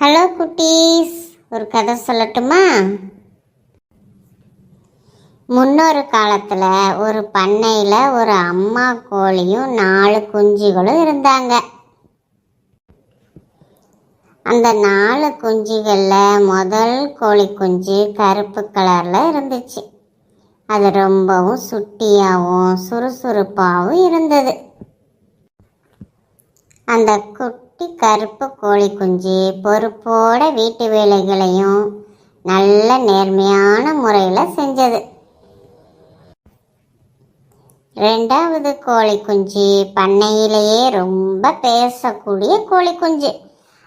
Hello குட்டீஸ். ஒரு கதை சொல்லட்டுமா? முன்னொரு காலத்தில் ஒரு பண்ணையில் ஒரு அம்மா கோழியும் நாலு குஞ்சுகளும் இருந்தாங்க. அந்த நாலு குஞ்சுகளில் முதல் கோழி குஞ்சு கருப்பு கலரில் இருந்துச்சு. அது ரொம்பவும் சுட்டியாகவும் சுறுசுறுப்பாகவும் இருந்தது. அந்த குட்டி கருப்பு கோழி குஞ்சு பொறுப்போட வீட்டு வேலைகளையும் நல்ல நேர்மையான முறையில் செஞ்சது. ரெண்டாவது கோழி குஞ்சு பண்ணையிலேயே ரொம்ப பேசக்கூடிய கோழி குஞ்சு.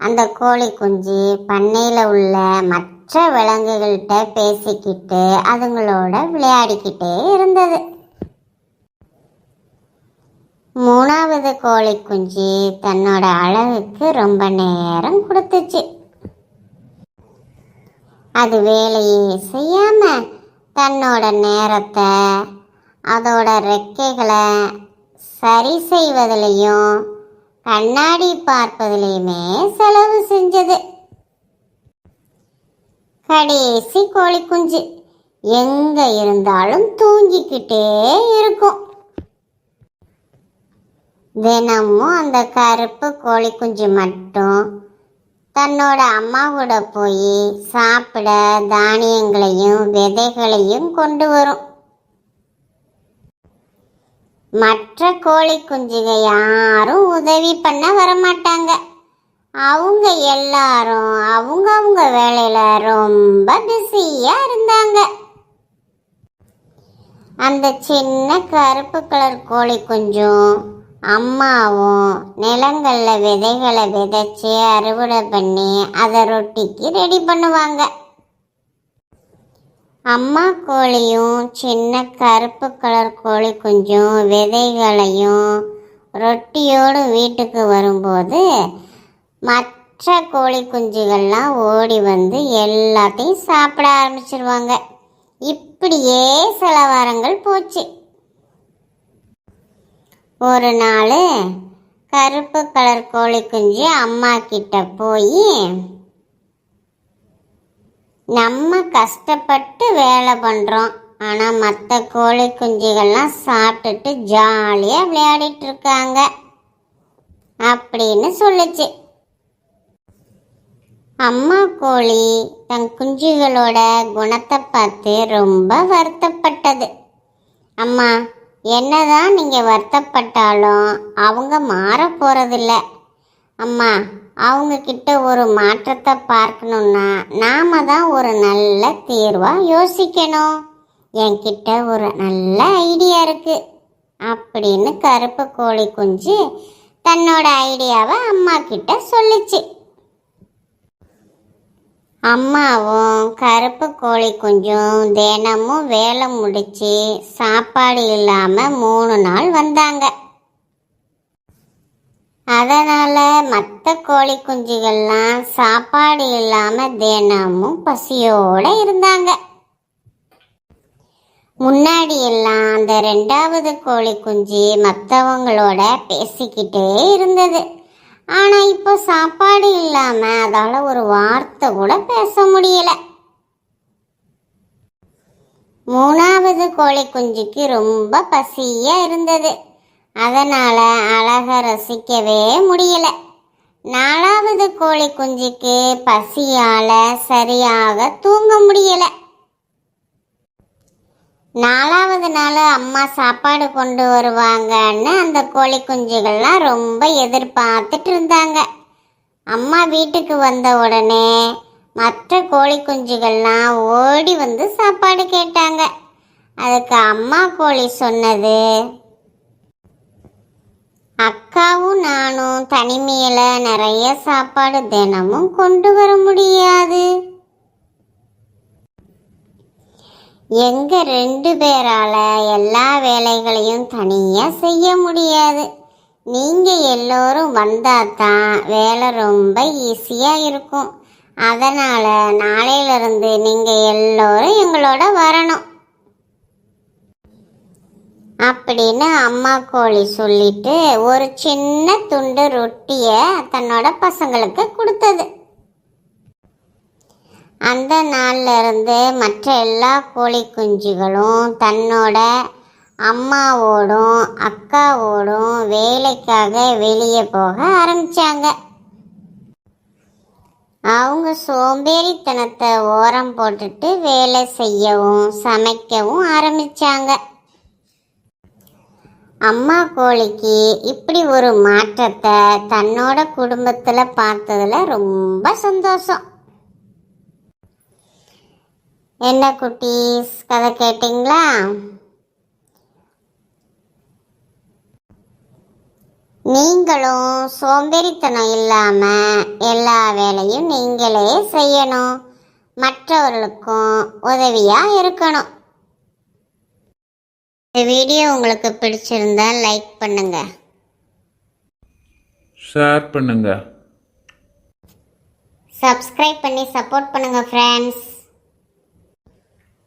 அந்த கோழி குஞ்சு பண்ணையில் உள்ள மற்ற விலங்குகள்கிட்ட பேசிக்கிட்டு அதுங்களோட விளையாடிக்கிட்டே இருந்தது. மூணாவது கோழி குஞ்சு தன்னோட அழகுக்கு ரொம்ப நேரம் கொடுத்துச்சு. அது வேலையே செய்யாம தன்னோட நேரத்தை அதோட ரெக்கைகளை சரி செய்வதிலையும் கண்ணாடி பார்ப்பதிலையுமே செலவு செஞ்சது. கடைசி கோழி குஞ்சு எங்க இருந்தாலும் தூங்கிக்கிட்டே இருக்கும். தினமும் அந்த கருப்பு கோழி குஞ்சு மட்டும் தன்னோட அம்மா கூட போய் சாப்பிட தானியங்களையும் விதைகளையும் கொண்டு வரும். மற்ற கோழி குஞ்சுக யாரும் உதவி பண்ண வரமாட்டாங்க. அவங்க எல்லாரும் அவங்க அவங்க வேலையில ரொம்ப பிஸியா இருந்தாங்க. அந்த சின்ன கருப்பு கலர் கோழி குஞ்சும் அம்மாவும் நிலங்களில் விதைகளை விதைச்சி அறுவடை பண்ணி அதை ரொட்டிக்கு ரெடி பண்ணுவாங்க. அம்மா கோழியும் சின்ன கருப்பு கலர் கோழி குஞ்சும் விதைகளையும் ரொட்டியோடு வீட்டுக்கு வரும்போது மற்ற கோழி குஞ்சுகள்லாம் ஓடி வந்து எல்லாத்தையும் சாப்பிட ஆரம்பிச்சிருவாங்க. இப்படியே சில வாரங்கள் போச்சு. ஒரு நாள் கருப்பு கலர் கோழி குஞ்சு அம்மா கிட்ட போய் நம்ம கஷ்டப்பட்டு வேலை பண்ணுறோம் ஆனால் மற்ற கோழி குஞ்சுகள்லாம் சாப்பிட்டுட்டு ஜாலியாக விளையாடிட்டு இருக்காங்க. அப்படின்னு சொல்லுச்சு. அம்மா கோழி தன் குஞ்சுகளோட குணத்தை பார்த்து ரொம்ப வருத்தப்பட்டது. அம்மா என்னதான் நீங்கள் வருத்தப்பட்டாலும் அவங்க மாற போகிறதில்ல அம்மா அவங்கக்கிட்ட ஒரு மாற்றத்தை பார்க்கணுன்னா நாம தான் ஒரு நல்ல தீர்வாக யோசிக்கணும். என்கிட்ட ஒரு நல்ல ஐடியா இருக்குது அப்படின்னு கருப்பு கோழி குஞ்சு தன்னோட ஐடியாவை அம்மா கிட்ட சொல்லிச்சு. அம்மாவும் கருப்பு கோழி குஞ்சும் தினமும் வேலை முடிச்சு சாப்பாடு இல்லாமல் மூணு நாள் வந்தாங்க. அதனால் மற்ற கோழி குஞ்சுகள்லாம் சாப்பாடு இல்லாமல் தினமும் பசியோடு இருந்தாங்க. முன்னாடி எல்லாம் அந்த ரெண்டாவது கோழி குஞ்சு மற்றவங்களோட பேசிக்கிட்டே இருந்தது. ஆனால் இப்போ சாப்பாடு இல்லாமல் அதால் ஒரு வார்த்தை கூட பேச முடியல. மூணாவது கோழி குஞ்சுக்கு ரொம்ப பசியாக இருந்தது. அதனால் அழகை ரசிக்கவே முடியலை. நாலாவது கோழி குஞ்சுக்கு பசியால் சரியாக தூங்க முடியலை. நாலாவது நாள் அம்மா சாப்பாடு கொண்டு வருவாங்கன்னு அந்த கோழி குஞ்சுகள்லாம் ரொம்ப எதிர்பார்த்துட்டு இருந்தாங்க. அம்மா வீட்டுக்கு வந்த உடனே மற்ற கோழி குஞ்சுகள்லாம் ஓடி வந்து சாப்பாடு கேட்டாங்க. அதுக்கு அம்மா கோழி சொன்னது அக்காவும் நானும் தனிமையில் நிறைய சாப்பாடு தினமும் கொண்டு வர முடியாது. எங்க ரெண்டு பேரால எல்லா வேலைகளையும் தனியா செய்ய முடியாது. நீங்க எல்லோரும் வந்தா தான் வேலை ரொம்ப ஈஸியா இருக்கும். அதனால நாளையிலிருந்து நீங்க எல்லோரும் எங்களோட வரணும். அப்படின்னு அம்மா கோழி சொல்லிட்டு ஒரு சின்ன துண்டு ரொட்டியை தன்னோட பசங்களுக்கு கொடுத்தது. அந்த நாள்ல இருந்து மற்ற எல்லா கோழி குஞ்சுகளும் தன்னோட அம்மாவோடும் அக்காவோடும் வேலைக்காக வெளியே போக ஆரம்பித்தாங்க அவங்க சோம்பேறித்தனத்தை ஓரம் போட்டுட்டு வேலை செய்யவும் சமைக்கவும் ஆரம்பித்தாங்க அம்மா கோழிக்கு இப்படி ஒரு மாற்றத்தை தன்னோட குடும்பத்தில் பார்த்ததுல ரொம்ப சந்தோஷம். என்ன குட்டீஸ் கதை கேட்டிங்களா? நீங்களும் சோம்பேறித்தனம் இல்லாம எல்லா வேலையும் நீங்களே செய்யணும். மற்றவர்களுக்கும் உதவியா இருக்கணும். இந்த வீடியோ உங்களுக்கு பிடிச்சிருந்தா லைக் பண்ணுங்க. ஷேர் பண்ணுங்க. சப்ஸ்கிரைப் பண்ணி சப்போர்ட் பண்ணுங்க ஃப்ரெண்ட்ஸ்